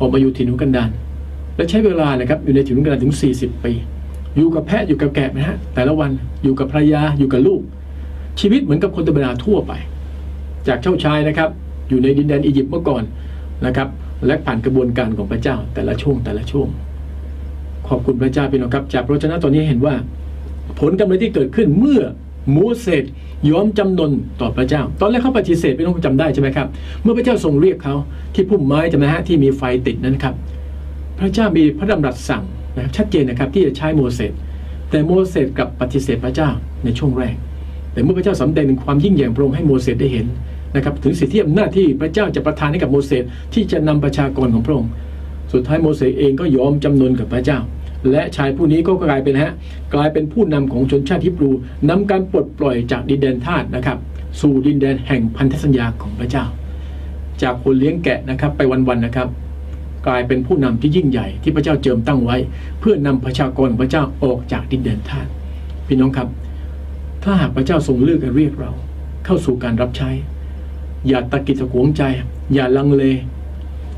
ออกมาอยู่ถิ่นทุกันดารและใช้เวลานะครับอยู่ในถิ่นทุกันดารถึง 40 ปี อยู่กับแพะอยู่กับแกะนะฮะแต่ละวันอยู่กับภรรยาอยู่กับลูก ชีวิตเหมือนกับคนธรรมดาทั่วไป จากเจ้าชายนะครับ อยู่ในดินแดนอียิปต์เมื่อก่อนนะครับ และผ่านกระบวนการของพระเจ้าแต่ละช่วงแต่ละช่วง ขอบคุณพระเจ้าพี่น้องครับ จากพระวจนะตอนนี้เห็นว่า ผลกำไรที่เกิดขึ้นเมื่อ มเสสยอมจำนนต่อพระเจ้า ตอนแรกเขาปฏิเสธพี่น้องจำได้ใช่ไหมครับ เมื่อพระเจ้าทรงเรียกเขาที่พุ่มไม้จำนะฮะที่มีไฟติดนั้นครับ พระเจ้ามีพระดำรัสสั่งนะครับชัดเจนนะครับที่จะใช้โมเสสแต่โมเสสกลับปฏิเสธพระเจ้าในช่วงแรก แต่เมื่อพระเจ้าสำแดงถึงความยิ่งใหญ่พระองค์ให้โมเสสได้เห็นนะครับถึงสิทธิอำนาจที่พระเจ้าจะประทานให้กับโมเสสที่จะนำประชากรของพระองค์ สุดท้ายโมเสสเองก็ยอมจำนนกับพระเจ้า และชายผู้นี้ก็กลายเป็นฮะกลายเป็นผู้นำของชนชาติฮิบรูนำการปลดปล่อยจากดินแดนทาสนะครับ สู่ดินแดนแห่งพันธสัญญาของพระเจ้า จากคนเลี้ยงแกะนะครับไปวันๆนะครับ กลายเป็นผู้นำที่ยิ่งใหญ่ที่พระเจ้าเจิมตั้งไว้ เพื่อนำประชากรของพระเจ้าออกจากดินแดนทาสพี่น้องครับ ถ้าหากพระเจ้าทรงเลือกและเรียกเรา เข้าสู่การรับใช้ อย่าตะกิดตะขวงใจ อย่าลังเล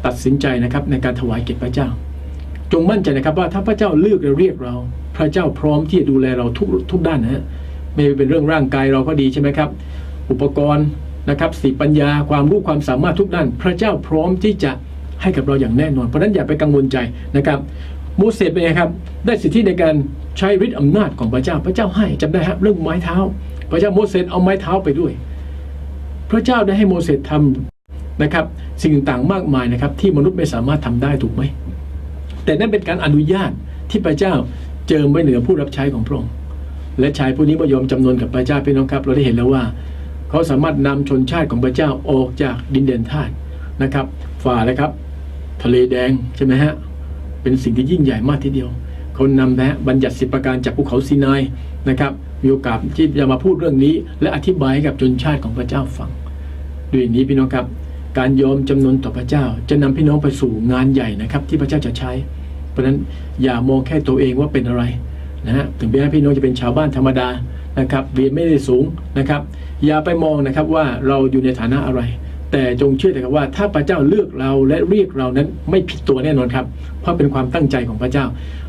ตัดสินใจนะครับในการถวายเกียรติพระเจ้า จงมั่นใจนะครับว่าถ้าพระเจ้าเลือกและเรียกเรา พระเจ้าพร้อมที่จะดูแลเราทุกทุกด้านนะฮะไม่เป็นเรื่องร่างกายเราก็ดีใช่ไหมครับ อุปกรณ์นะครับสติปัญญาความรู้ความสามารถทุกด้าน พระเจ้าพร้อมที่จะให้กับเราอย่างแน่นอน เพราะนั้นอย่าไปกังวลใจนะครับโมเสสเป็นไงครับ ได้สิทธิในการใช้ฤทธิ์อำนาจของพระเจ้า พระเจ้าให้จำได้ครับเรื่องไม้เท้า พระเจ้าโมเสสเอาไม้เท้าไปด้วย พระเจ้าได้ให้โมเสสทำนะครับ สิ่งต่างๆมากมายนะครับ ที่มนุษย์ไม่สามารถทำได้ถูกไหม แต่นั่นเป็นการอนุญาตที่พระเจ้าเจิมไว้เหนือผู้รับใช้ของพระองค์และชายผู้นี้เมื่อยอมจำนนกับพระเจ้าพี่น้องครับ เราได้เห็นแล้วว่า เขาสามารถนำชนชาติของพระเจ้าออกจากดินแดนทาสนะครับ ฝ่าเลยครับ ทะเลแดงใช่ไหมฮะเป็นสิ่งที่ยิ่งใหญ่มากทีเดียวเขานำนะบัญญัติสิบประการจากภูเขาซีนายนะครับมีโอกาสที่จะมาพูดเรื่องนี้ และอธิบายให้กับชนชาติของพระเจ้าฟัง ด้วยนี้พี่น้องครับ การยอมจำนนต่อพระเจ้า จะนำพี่น้องไปสู่งานใหญ่นะครับ ที่พระเจ้าจะใช้ เพราะฉะนั้นอย่ามองแค่ตัวเองว่าเป็นอะไรนะฮะถึงแม้พี่น้องจะเป็นชาวบ้านธรรมดานะครับเรียนไม่ได้สูงนะครับ อย่าไปมองนะครับว่าเราอยู่ในฐานะอะไร แต่จงเชื่อเถอะครับว่าถ้าพระเจ้าเลือกเราและเรียกเรานั้นไม่ผิดตัวแน่นอนครับ เพราะเป็นความตั้งใจของพระเจ้า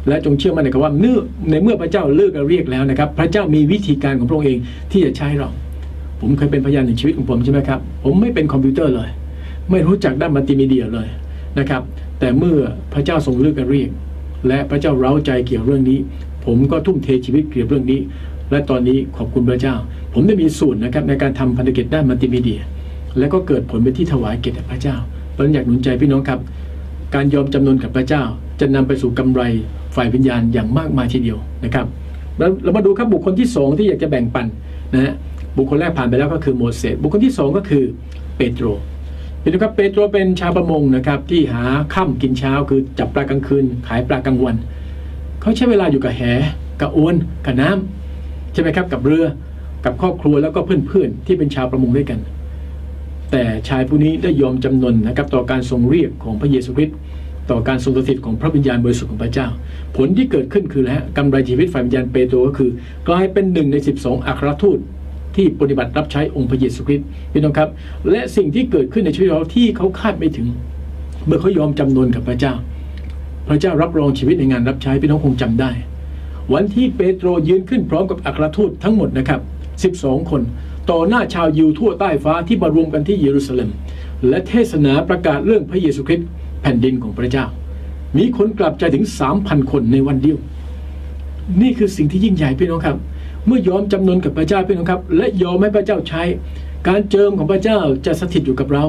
และจงเชื่อมั่นนะครับว่าเนื่อในเมื่อพระเจ้าเลือกและเรียกแล้วนะครับ พระเจ้ามีวิธีการของพระองค์เองที่จะใช้เรา ผมเคยเป็นพยานในชีวิตของผมใช่ไหมครับผมไม่เป็นคอมพิวเตอร์เลย ไม่รู้จักด้านมัลติมีเดียเลยนะครับ แต่เมื่อพระเจ้าทรงเลือกและเรียก และพระเจ้าเร้าใจเกี่ยวเรื่องนี้ ผมก็ทุ่มเทชีวิตเกี่ยวเรื่องนี้ และตอนนี้ขอบคุณพระเจ้า ผมได้มีส่วนนะครับในการทำพันธกิจด้านมัลติมีเดีย และก็เกิดผลเป็นที่ถวายเกียรติพระเจ้าเพราะนั้นอยากหนุนใจพี่น้องครับ การยอมจำนนกับพระเจ้า จะนำไปสู่กำไรฝ่ายวิญญาณอย่างมากมายทีเดียวนะครับแล้วเรามาดูครับบุคคลที่สองที่อยากจะแบ่งปันนะฮะบุคคลแรกผ่านไปแล้วก็คือโมเสสบุคคลที่สองก็คือเปโตร พี่น้องครับเปโตรเป็นชาวประมงนะครับที่หาค่ำกินเช้าคือจับปลากลางคืน ขายปลากลางวันเขาใช้เวลาอยู่กับแหกับอวนกับน้ำใช่ไหมครับกับเรือกับครอบครัวแล้วก็เพื่อนๆ ที่เป็นชาวประมงด้วยกัน แต่ชายผู้นี้ได้ยอมจำนนนะครับต่อการทรงเรียกของพระเยซูคริสต์ต่อการทรงสถิตของพระวิญญาณบริสุทธิ์ของพระเจ้า ผลที่เกิดขึ้นคืออะไรฮะกำไรชีวิตฝ่ายวิญญาณเปโตรก็คือ กลายเป็นหนึ่งใน 12 อัครทูต ที่ปฏิบัติรับใช้องค์พระเยซูคริสต์พี่น้องครับ และสิ่งที่เกิดขึ้นในชีวิตเราที่เขาคาดไม่ถึง เมื่อเขายอมจำนนกับพระเจ้า พระเจ้ารับรองชีวิตในงานรับใช้พี่น้องคงจำได้ วันที่เปโตรยืนขึ้นพร้อมกับอัครทูตทั้งหมดนะครับ12 คน ต่อหน้าชาวยิวทั่วใต้ฟ้าที่มารวมกันที่เยรูซาเล็ม และเทศนาประกาศเรื่องพระเยซูคริสต์แผ่นดินของพระเจ้า มีคนกลับใจถึง 3,000 คนในวันเดียว นี่คือสิ่งที่ยิ่งใหญ่พี่น้องครับ เมื่อยอมจำนนกับพระเจ้าพี่น้องครับ และยอมให้พระเจ้าใช้ การเจิมของพระเจ้าจะสถิตอยู่กับเรา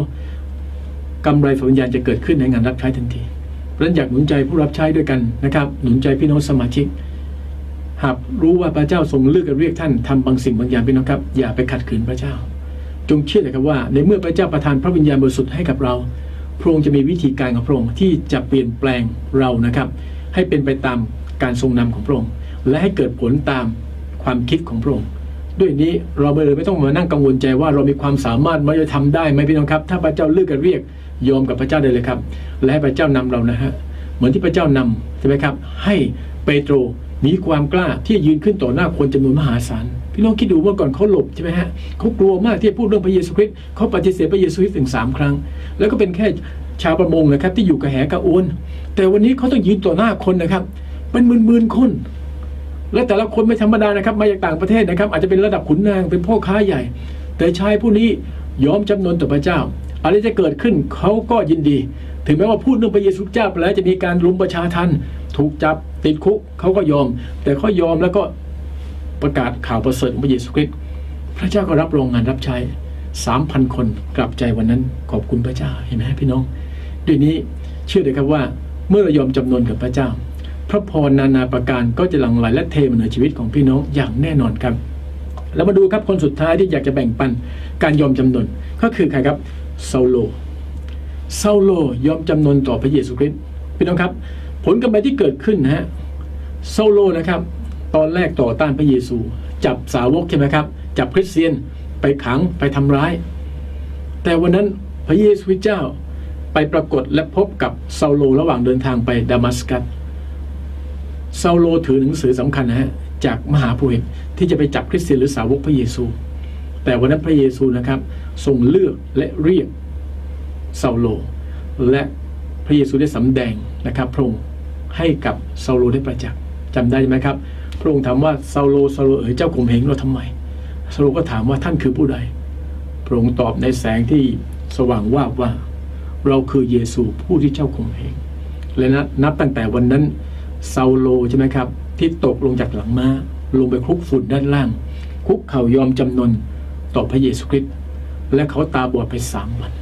กำไรฝ่ายวิญญาณจะเกิดขึ้นในงานรับใช้ทันทีเพราะฉะนั้นอยากหนุนใจผู้รับใช้ด้วยกันนะครับ หนุนใจพี่น้องสมาชิก หากรู้ว่าพระเจ้าทรงเลือกเรียกท่านทำบางสิ่งบางอย่างพี่น้องครับ อย่าไปขัดขืนพระเจ้า จงเชื่อเลยครับว่า ในเมื่อพระเจ้าประทานพระวิญญาณบริสุทธิ์ให้กับเราพระองค์จะมีวิธีการของพระองค์ที่จะเปลี่ยนแปลงเรานะครับ ให้เป็นไปตามการทรงนำของพระองค์และให้เกิดผลตาม ความคิดของพระองค์ด้วยนี้เราไม่เลยไม่ต้องมานั่งกังวลใจว่าเรามีความสามารถมาจะทำได้ไหมพี่น้องครับ ถ้าพระเจ้าเลือกกันเรียกยอมกับพระเจ้าได้เลยครับ และให้พระเจ้านำเรานะฮะเหมือนที่พระเจ้านำใช่ไหมครับ ให้เปโตรมีความกล้าที่จะยืนขึ้นต่อหน้าคนจำนวนมหาศาลพี่น้องคิดดูว่าก่อนเขาหลบใช่ไหมฮะเขากลัวมากที่จะพูดเรื่องพระเยซูคริสต์เขาปฏิเสธพระเยซูคริสต์ถึงสามครั้ง แล้วก็เป็นแค่ชาวประมงนะครับที่อยู่กับแหกับอวนแต่วันนี้เขาต้องยืนต่อหน้าคนนะครับ เป็นหมื่นๆคน และแต่ละคนไม่ธรรมดานะครับ มาจากต่างประเทศนะครับ อาจจะเป็นระดับขุนนางเป็นพ่อค้าใหญ่ แต่ชายผู้นี้ยอมจำนนต่อพระเจ้า อะไรจะเกิดขึ้นเขาก็ยินดี ถึงแม้ว่าพูดเรื่องพระเยซูเจ้าไปแล้วจะมีการรุมประชาทันถูกจับติดคุกเขาก็ยอม แต่เขายอมแล้วก็ประกาศข่าวประเสริฐของพระเยซูคริสต์พระเจ้าก็รับรองงานรับใช้สามพันคนกลับใจวันนั้นขอบคุณพระเจ้าเห็นไหมพี่น้อง ด้วยนี้เชื่อเลยครับว่าเมื่อเรายอมจำนนกับพระเจ้า ระพรนานาประการก็จะหลั่งไหลและเทมาในชีวิตของพี่น้องอย่างแน่นอนครับแล้วมาดูครับคนสุดท้ายที่อยากจะแบ่งปันการยอมจำนนก็คือใครครับเซาโลเซาโลยอมจำนนต่อพระเยซูคริสต์พี่น้องครับ ผลกำไรที่เกิดขึ้นนะฮะเซาโลนะครับ ตอนแรกต่อต้านพระเยซู จับสาวกใช่ไหมครับ จับคริสเตียนไปขังไปทำร้าย แต่วันนั้นพระเยซูเจ้าไปปรากฏและพบกับเซาโลระหว่างเดินทางไปดามัสกัส เซาโลถือหนังสือสำคัญนะฮะจากมหาผู้เห็นที่จะไปจับคริสเตียนหรือสาวกพระเยซู แต่วันนั้นพระเยซูนะครับทรงเลือกและเรียกเซาโล และพระเยซูได้สำแดงนะครับพระองค์ให้กับเซาโลได้ประจักษ์จำได้ไหมครับ พระองค์ถามว่าเซาโลเซาโลเอ๋ยเจ้าข่มเหงเราทำไมเซาโลก็ถามว่าท่านคือผู้ใด พระองค์ตอบในแสงที่สว่างวาบว่า เราคือเยซูผู้ที่เจ้าข่มเหงและนับนับตั้งแต่วันนั้น เซาโลใช่ไหมครับ ที่ตกลงจากหลังม้า ลงไปคลุกฝุ่นด้านล่าง คุกเข่ายอมจำนนต่อพระเยซูคริสต์และเขาตาบอดไปสามวัน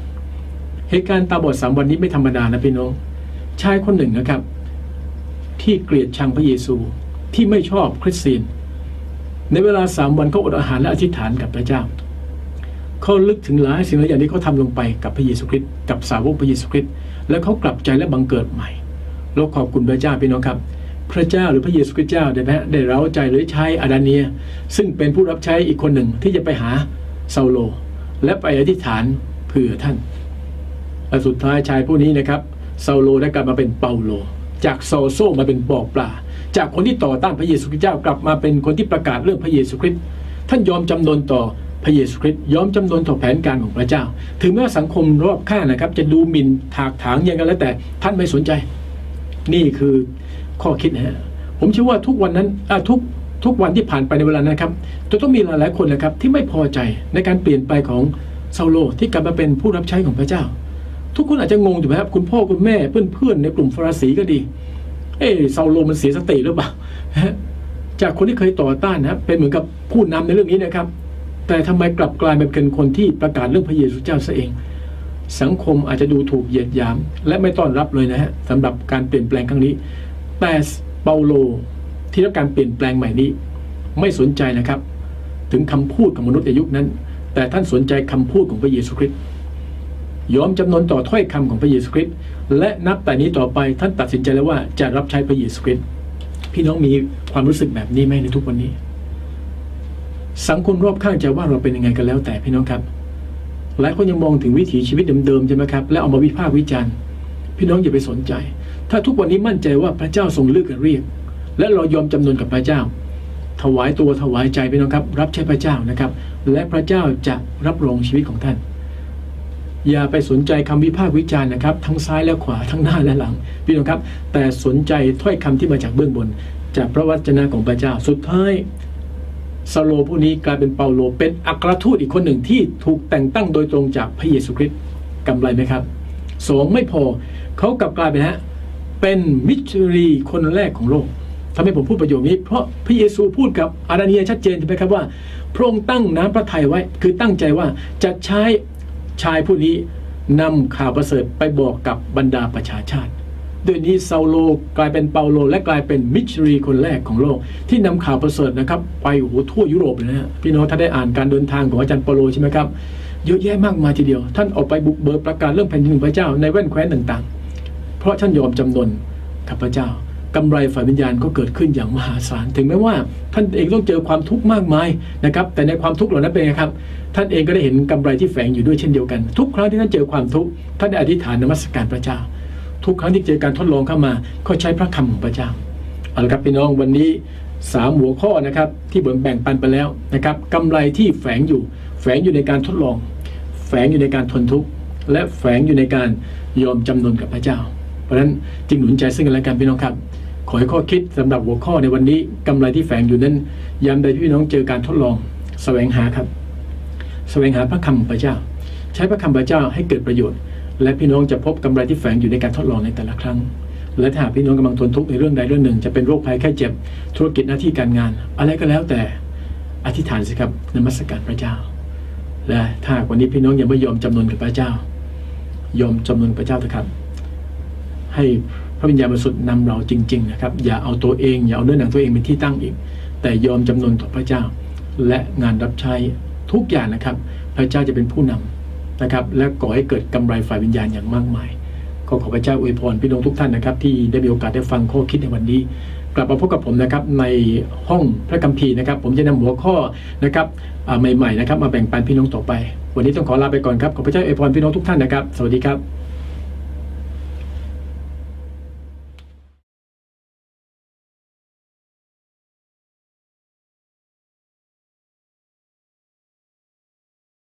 เหตุการณ์ตาบอดสามวันนี้ไม่ธรรมดานะพี่น้อง ชายคนหนึ่งนะครับ ที่เกลียดชังพระเยซูที่ไม่ชอบคริสเตียน ในเวลาสามวันเขาอดอาหารและอธิษฐานกับพระเจ้าเขาลึกถึงหลายสิ่งหลายอย่างที่เขาทำลงไปกับพระเยซูคริสต์กับสาวกพระเยซูคริสต์แล้วเขากลับใจและบังเกิดใหม่ เราขอบคุณพระเจ้าพี่น้องครับ พระเจ้าหรือพระเยซูคริสต์เจ้าได้ไหมได้เร้าใจหรือใช้อาดาเนีย ซึ่งเป็นผู้รับใช้อีกคนหนึ่งที่จะไปหาเซาโล และไปอธิษฐานเผื่อท่านและสุดท้ายชายผู้นี้นะครับเซาโลได้กลับมาเป็นเปาโล จากโซโซมาเป็นบอกปลาจากคนที่ต่อต้านพระเยซูคริสต์เจ้ากลับมาเป็นคนที่ประกาศเรื่องพระเยซูคริสต์ท่านยอมจำนนต่อพระเยซูคริสต์ยอมจำนนต่อแผนการของพระเจ้า ถึงแม้สังคมรอบข้างนะครับ จะดูหมิ่นถากถางยังกันแล้วแต่ท่านไม่สนใจ นี่คือข้อคิดนะฮะผมเชื่อว่าทุกวันนั้นทุกทุกวันที่ผ่านไปในเวลานั้นครับจะต้องมีหลายๆคนนะครับที่ไม่พอใจในการเปลี่ยนไปของซาโลที่กลับมาเป็นผู้รับใช้ของพระเจ้า ทุกคนอาจจะงงอยู่ไหมครับคุณพ่อคุณแม่เพื่อนๆในกลุ่มฟาราสีก็ดี เออเซาโลมันเสียสติหรือเปล่าจากคนที่เคยต่อต้านนะเป็นเหมือนกับผู้นำในเรื่องนี้นะครับ แต่ทำไมกลับกลายมาเป็นคนที่ประกาศเรื่องพระเยซูเจ้าซะเอง สังคมอาจจะดูถูกเหยียดหยาม และไม่ต้อนรับเลยนะฮะสำหรับการเปลี่ยนแปลงครั้งนี้ แต่เปาโลที่รับการเปลี่ยนแปลงใหม่นี้ ไม่สนใจนะครับ ถึงคำพูดของมนุษย์ในยุคนั้น แต่ท่านสนใจคำพูดของพระเยซูคริสต์ยอมจำนนต่อถ้อยคำของพระเยซูคริสต์และนับแต่นี้ต่อไปท่านตัดสินใจแล้วว่าจะรับใช้พระเยซูคริสต์พี่น้องมีความรู้สึกแบบนี้ไหมในทุกวันนี้ สังคมรอบข้างจะว่าเราเป็นยังไงกันแล้วแต่พี่น้องครับ หลายคนยังมองถึงวิถีชีวิตเดิมๆใช่ไหมครับและเอามาวิพากษ์วิจารณ์พี่น้องอย่าไปสนใจ ถ้าทุกวันนี้มั่นใจว่าพระเจ้าทรงเลือกเรียก และเรายอมจำนนกับพระเจ้า ถวายตัวถวายใจพี่น้องครับ รับใช้พระเจ้านะครับ และพระเจ้าจะรับรองชีวิตของท่าน อย่าไปสนใจคำวิพากษ์วิจารณ์นะครับ ทั้งซ้ายและขวาทั้งหน้าและหลัง พี่น้องครับ แต่สนใจถ้อยคำที่มาจากเบื้องบน จากพระวจนะของพระเจ้าสุดท้าย ซาโลผู้นี้กลายเป็นเปาโล เป็นอัครทูตอีกคนหนึ่งที่ถูกแต่งตั้งโดยตรงจากพระเยซูคริสต์กำไรไหมครับสองไม่พอเขากลับกลายเป็นฮะเป็นมิชชันนารีคนแรกของโลกทำให้ผมพูดประโยคนี้ เพราะพระเยซูพูดกับอาราเนียชัดเจนใช่ไหมครับว่าพระองค์ตั้งน้ำพระทัยไว้ คือตั้งใจว่าจะใช้ชายผู้นี้นำข่าวประเสริฐไปบอกกับบรรดาประชาชาติ ด้วยนี้เซาโลกลายเป็นเปาโล และกลายเป็นมิชรีคนแรกของโลก ที่นำข่าวประเสริฐนะครับ ไปโอ้โหทั่วยุโรปเลยนะพี่น้องถ้าได้อ่านการเดินทางของอาจารย์เปาโลใช่ไหมครับเยอะแยะมากมายทีเดียว ท่านออกไปบุกเบิกประกาศเรื่องแผ่นดินพระเจ้าในแว่นแคว้นต่างๆ เพราะท่านยอมจำนนกับพระเจ้ากำไรฝ่ายวิญญาณก็เกิดขึ้นอย่างมหาศาล ถึงแม้ว่าท่านเองต้องเจอความทุกข์มากมายนะครับ แต่ในความทุกข์เหล่านั้นเป็นไงครับ ท่านเองก็ได้เห็นกำไรที่แฝงอยู่ด้วยเช่นเดียวกัน ทุกครั้งที่ท่านเจอความทุกข์ ท่านได้อธิษฐานนมัสการพระเจ้า ทุกครั้งที่เจอการทดลองเข้ามา ก็ใช้พระคำของพระเจ้าเอาละครับพี่น้องวันนี้สามหัวข้อนะครับที่ผมแบ่งปันไปแล้วนะครับกำไรที่แฝงอยู่ แฝงอยู่ในการทดลอง แฝงอยู่ในการทนทุกข์และแฝงอยู่ในการยอมจำนนกับพระเจ้า เพราะฉะนั้นจึงหนุนใจซึ่งกันและกันพี่น้องครับ ขอให้ข้อคิดสำหรับหัวข้อในวันนี้กำไรที่แฝงอยู่นั้นยามใดที่พี่น้องเจอการทดลองแสวงหาครับแสวงหาพระคำของพระเจ้า ใช้พระคำพระเจ้าให้เกิดประโยชน์ และพี่น้องจะพบกำไรที่แฝงอยู่ในการทดลองในแต่ละครั้ง และถ้าพี่น้องกำลังทนทุกข์ในเรื่องใดเรื่องหนึ่ง จะเป็นโรคภัยแค่เจ็บ ธุรกิจหน้าที่การงาน อะไรก็แล้วแต่อธิษฐานสิครับนมัสการพระเจ้า และถ้าวันนี้พี่น้องยังไม่ยอมจำนนกับพระเจ้า ยอมจำนนพระเจ้าเถอะครับ ให้พระวิญญาณบริสุทธิ์นำเราจริง ๆ นะครับ อย่าเอาตัวเอง อย่าเอาเนื้อหนังตัวเองเป็นที่ตั้งอีก แต่ยอมจำนนต่อพระเจ้า และงานรับใช้ทุกอย่างนะครับ พระเจ้าจะเป็นผู้นำ นะครับและก่อให้เกิดกำไรฝ่ายวิญญาณอย่างมากมายก็ขอพระเจ้าอวยพรพี่น้องทุกท่านนะครับ ที่ได้มีโอกาสได้ฟังข้อคิดในวันนี้ กลับมาพบกับผมนะครับในห้องพระคัมภีร์นะครับ ผมจะนำหัวข้อนะครับใหม่ๆนะครับมาแบ่งปันพี่น้องต่อไป วันนี้ต้องขอลาไปก่อนครับขอพระเจ้าอวยพรพี่น้องทุกท่านนะครับ สวัสดีครับ